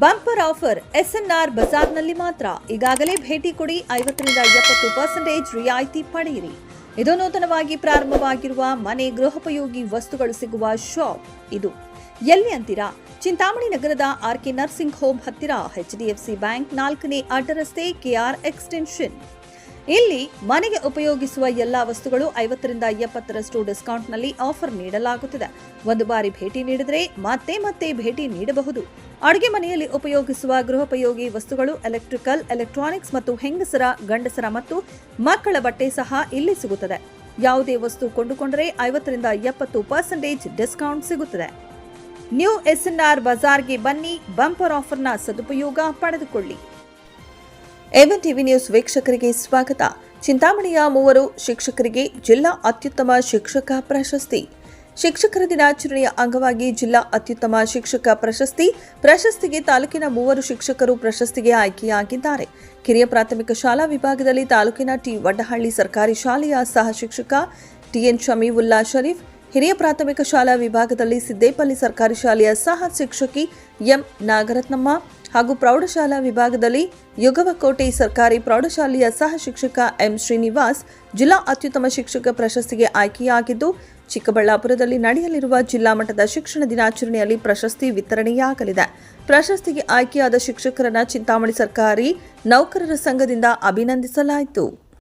Bumper offer SNR ಬಜಾರ್ನಲ್ಲಿ ಮಾತ್ರ ಈಗಾಗಲೇ ಭೇಟಿ ಕೊಡಿ ಐವತ್ತರಿಂದ ಎಪ್ಪತ್ತು ಪರ್ಸೆಂಟೇಜ್ ರಿಯಾಯಿತಿ ಪಡೆಯಿರಿ. ಇದು ನೂತನವಾಗಿ ಪ್ರಾರಂಭವಾಗಿರುವ ಮನೆ ಗೃಹೋಪಯೋಗಿ ವಸ್ತುಗಳು ಸಿಗುವ ಶಾಪ್ ಇದು. ಎಲ್ಲಿ ಅಂತೀರಾ? ಚಿಂತಾಮಣಿ ನಗರದ ಆರ್ಕೆ ನರ್ಸಿಂಗ್ ಹೋಮ್ ಹತ್ತಿರ ಎಚ್ಡಿಎಫ್ಸಿ ಬ್ಯಾಂಕ್ ನಾಲ್ಕನೇ ಅಡ್ಡ ರಸ್ತೆ ಕೆಆರ್ ಎಕ್ಸ್ಟೆನ್ಷನ್ ಇಲ್ಲಿ ಮನೆಗೆ ಉಪಯೋಗಿಸುವ ಎಲ್ಲಾ ವಸ್ತುಗಳು ಐವತ್ತರಿಂದ ಎಪ್ಪತ್ತರಷ್ಟು ಡಿಸ್ಕೌಂಟ್ನಲ್ಲಿ ಆಫರ್ ನೀಡಲಾಗುತ್ತಿದೆ. ಒಂದು ಬಾರಿ ಭೇಟಿ ನೀಡಿದರೆ ಮತ್ತೆ ಮತ್ತೆ ಭೇಟಿ ನೀಡಬಹುದು. ಅಡುಗೆ ಮನೆಯಲ್ಲಿ ಉಪಯೋಗಿಸುವ ಗೃಹೋಪಯೋಗಿ ವಸ್ತುಗಳು ಎಲೆಕ್ಟ್ರಿಕಲ್, ಎಲೆಕ್ಟ್ರಾನಿಕ್ಸ್ ಮತ್ತು ಹೆಂಗಸರ, ಗಂಡಸರ ಮತ್ತು ಮಕ್ಕಳ ಬಟ್ಟೆ ಸಹ ಇಲ್ಲಿ ಸಿಗುತ್ತದೆ. ಯಾವುದೇ ವಸ್ತು ಕೊಂಡುಕೊಂಡರೆ ಐವತ್ತರಿಂದ ಎಪ್ಪತ್ತು ಪರ್ಸೆಂಟೇಜ್ ಡಿಸ್ಕೌಂಟ್ ಸಿಗುತ್ತದೆ. ನ್ಯೂ ಎಸ್ಎನ್ಆರ್ ಬಜಾರ್ಗೆ ಬನ್ನಿ. ಬಂಪರ್ ಆಫರ್ನ ಸದುಪಯೋಗ ಪಡೆದುಕೊಳ್ಳಿ. ಎವನ್ ಟಿವಿ ನ್ಯೂಸ್ ವೀಕ್ಷಕರಿಗೆ ಸ್ವಾಗತ. ಚಿಂತಾಮಣಿಯ ಮೂವರು ಶಿಕ್ಷಕರಿಗೆ ಜಿಲ್ಲಾ ಅತ್ಯುತ್ತಮ ಶಿಕ್ಷಕ ಪ್ರಶಸ್ತಿ. ಶಿಕ್ಷಕರ ದಿನಾಚರಣೆಯ ಅಂಗವಾಗಿ ಜಿಲ್ಲಾ ಅತ್ಯುತ್ತಮ ಶಿಕ್ಷಕ ಪ್ರಶಸ್ತಿ, ಪ್ರಶಸ್ತಿಗೆ ತಾಲೂಕಿನ ಮೂವರು ಶಿಕ್ಷಕರು ಪ್ರಶಸ್ತಿಗೆ ಆಯ್ಕೆಯಾಗಿದ್ದಾರೆ. ಕಿರಿಯ ಪ್ರಾಥಮಿಕ ಶಾಲಾ ವಿಭಾಗದಲ್ಲಿ ತಾಲೂಕಿನ ಟಿ. ವಡ್ಡಹಳ್ಳಿ ಸರ್ಕಾರಿ ಶಾಲೆಯ ಸಹ ಶಿಕ್ಷಕ ಟಿಎನ್ ಶಮೀವುಲ್ಲಾ ಶರೀಫ್ ಹಿರಿಯ ಪ್ರಾಥಮಿಕ ಶಾಲಾ ವಿಭಾಗದಲ್ಲಿ ಸಿದ್ದೇಪಲ್ಲಿ ಸರ್ಕಾರಿ ಶಾಲೆಯ ಸಹ ಶಿಕ್ಷಕಿ ಎಂ ನಾಗರತ್ನಮ್ಮ ಹಾಗೂ ಪ್ರೌಢಶಾಲಾ ವಿಭಾಗದಲ್ಲಿ ಯುಗವಕೋಟೆ ಸರ್ಕಾರಿ ಪ್ರೌಢಶಾಲೆಯ ಸಹ ಶಿಕ್ಷಕ ಎಂ ಶ್ರೀನಿವಾಸ್ ಜಿಲ್ಲಾ ಅತ್ಯುತ್ತಮ ಶಿಕ್ಷಕ ಪ್ರಶಸ್ತಿಗೆ ಆಯ್ಕೆಯಾಗಿದ್ದು, ಚಿಕ್ಕಬಳ್ಳಾಪುರದಲ್ಲಿ ನಡೆಯಲಿರುವ ಜಿಲ್ಲಾ ಮಟ್ಟದ ಶಿಕ್ಷಣ ದಿನಾಚರಣೆಯಲ್ಲಿ ಪ್ರಶಸ್ತಿ ವಿತರಣೆಯಾಗಲಿದೆ. ಪ್ರಶಸ್ತಿಗೆ ಆಯ್ಕೆಯಾದ ಶಿಕ್ಷಕರನ್ನ ಚಿಂತಾಮಣಿ ಸರ್ಕಾರಿ ನೌಕರರ ಸಂಘದಿಂದ ಅಭಿನಂದಿಸಲಾಯಿತು.